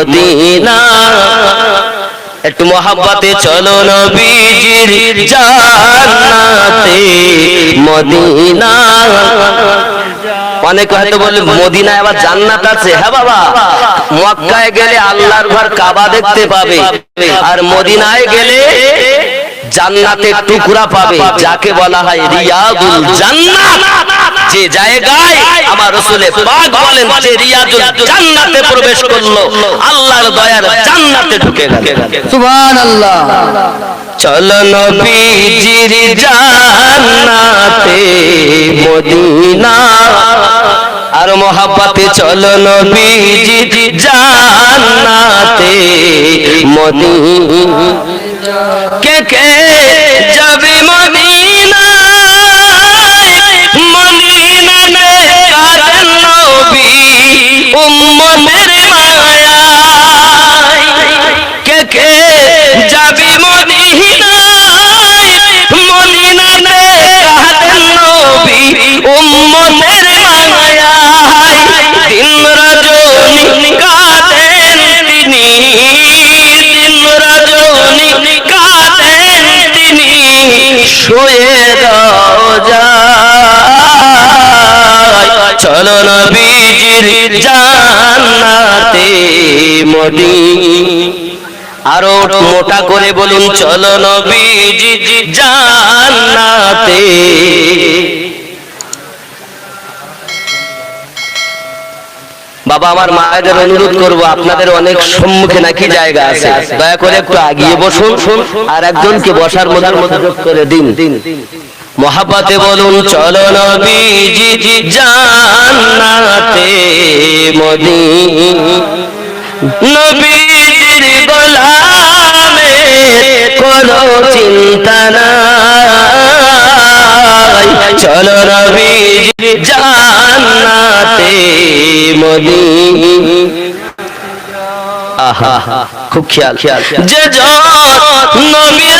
Medina. একটু মহাব্বাতে চলো নবীজির জান্নাতে মদিনা। অনেকে হয়তো বলে মদিনায় আবার জান্নাত আছে। হ্যাঁ বাবা, মক্কায় গেলে আল্লাহর ঘর কাবা দেখতে পাবে। আর মদিনায় গেলে জান্নাতের টুকরা পাবে যাকে বলা হয় রিয়াদুল জান্নাত। যে জায়গায় আমার রসুলে পাক বলেন যে রিয়াদুল জান্নাতে প্রবেশ করল আল্লাহর দয়ার জান্নাতে ঢুকে গেল। সুবহানাল্লাহ। চল নবীজির জান্নাতে মদিনা। আর মোহাব্বতে চল নবীজির জান্নাতে মদিনা। শুয়ে যায়। চলো নবীজির জান্নাতে মদি। আরও মোটা করে বলুন চলো নবীজি জান্নাতে। বাবা, আমার মায়েদের অনুরোধ করব, আপনাদের অনেক সম্মুখে নাকি জায়গা আছে। দয়া করে একটু আগিয়ে বসুন আর একজনকে বসার মধ্যে মদত করে দিন। মহাপাতে বলুন, চলো নবীজি জান্নাতে মদি নবীজির গোলামে কোনো চিন্তা নাই। চলো রবি জান্নাতে মদি আহা খুব খেয়াল। যে যত নবীরা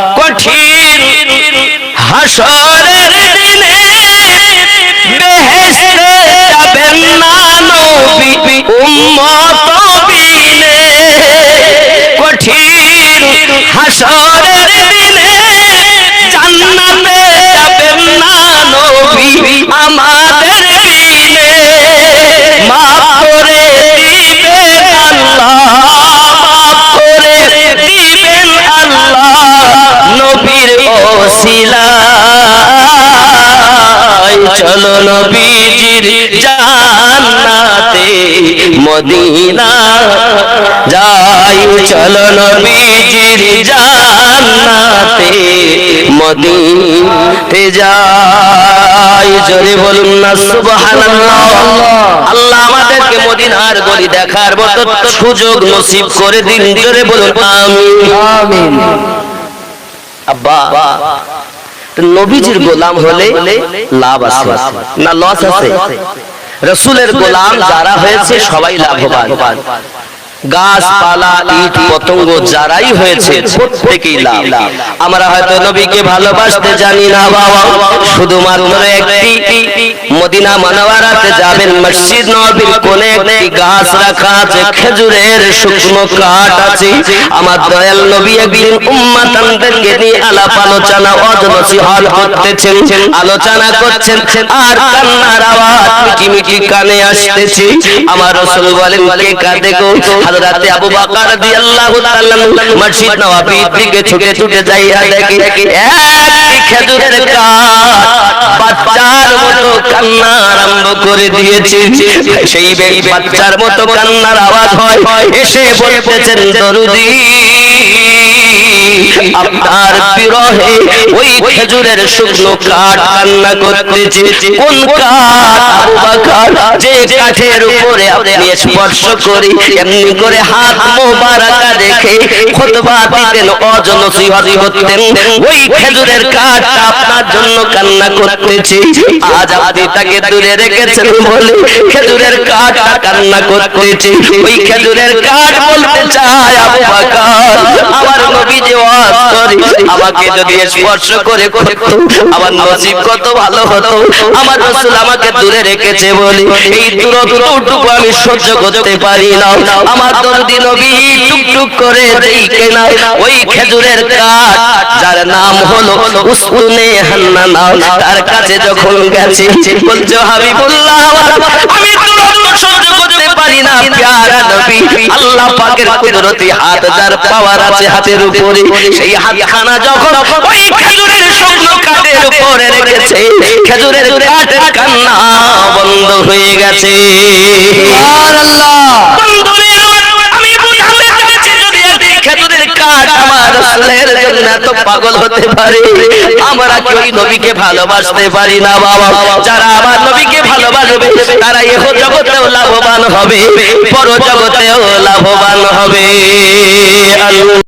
হাসরের চলো নবীজির জান্নাতে মদিনা। যাই চলো নবীজির জান্নাতে মদিনাতে যাই। জোরে বলুন না সুবহানাল্লাহ। আল্লাহ আমাদেরকে মদিনার গলি দেখার মতো সুযোগ নসিব করে দিন। জোরে বলুন আমিন। আমিন। আব্বা নবীজির গোলাম হলে লাভ আছে। না লস আছে। রসুলের গোলাম যারা হয়েছে সবাই লাভবান। গাছপালা ইট পতঙ্গ যারাই হয়েছে প্রত্যেকেই লাভ। আমরা হয়তো নবীকে ভালোবাসতে জানি না বাবা। শুধুমাত্র একটি মদিনা মানওয়ারাতে যাবেন, মসজিদ নবীর কোনে একটি গাছ রাখা আছে, খেজুরের শুকনো কাঠ আছে। আমার দয়াল নবী একদিন উম্মাতানদেরকে নিয়ে আলাপ আলোচনা অজ নসিহত করতেছেন, আলোচনা করছেন, আর কান্নার আওয়াজ মিটি মিটি কানে আসতেছে। আমার রাসূল বলেন, কে কাঁদে গো? হযরতে আবু বকর রাদিয়াল্লাহু তাআলা মসজিদ নববীর দিকে ছুটে ছুটে যাইয়া দেখে, একটি খেজুরের গাছ, বাচ্চার মতো কান্না আরম্ভ করে দিয়েছে। সেই বাচ্চার মতো কান্নার আওয়াজ হয়। এসে বলতেছেন দরুদি। আপনার বিরহে ওই খেজুরের শুকনো কাঠ কান্না করতেছে। কোন কাঠ যে কাঠের উপরে আপনি স্পর্শ করি, এমনি করে হাত মোবারকা রেখে দিতেন ওই খেজুরের আপনার জন্য কান্না করতেছে। আজ আপনি তাকে দূরে রেখেছেন বলে খেজুরের কাঠটা কান্না করতেছে। ওই খেজুরের কাঠ বলতে চায় আবু আমার নবী যে ওয়াজ করে আমাকে যদি স্পর্শ করে করতো আমার নসিব কত ভালো হতো আমার রাসূল আমাকে দূরে রেখেছে বলে এই দূরত্বটুকু আমি সহ্য করতে পারি না। আমার দরদি নবী টুকটুক করে ওই খেজুরের কাঠ যার নাম হলো উসতুনে হান্নানা। তার কাছে যখন গেছে বলছো হাবিবুল্লাহ আমি পারি না, প্যারা নবী। আল্লাহ পাকের কুদরতি হাত যার পাওয়ার আছে হাতের উপরে, সেই হাতখানা যখন ওই খেজুরের শুকনো কাঠের উপরে রেখেছে, খেজুরের কাঠের কান্না বন্ধ হয়ে গেছে। রাসূলের না তো পাগল হতে পারে। আমরা কেউ নবীকে ভালোবাসতে পারি না, বাবা। যারা আমার নবীকে ভালোবাসবে, তারা এহ জগতেও লাভবান হবে পর জগতেও লাভবান হবে।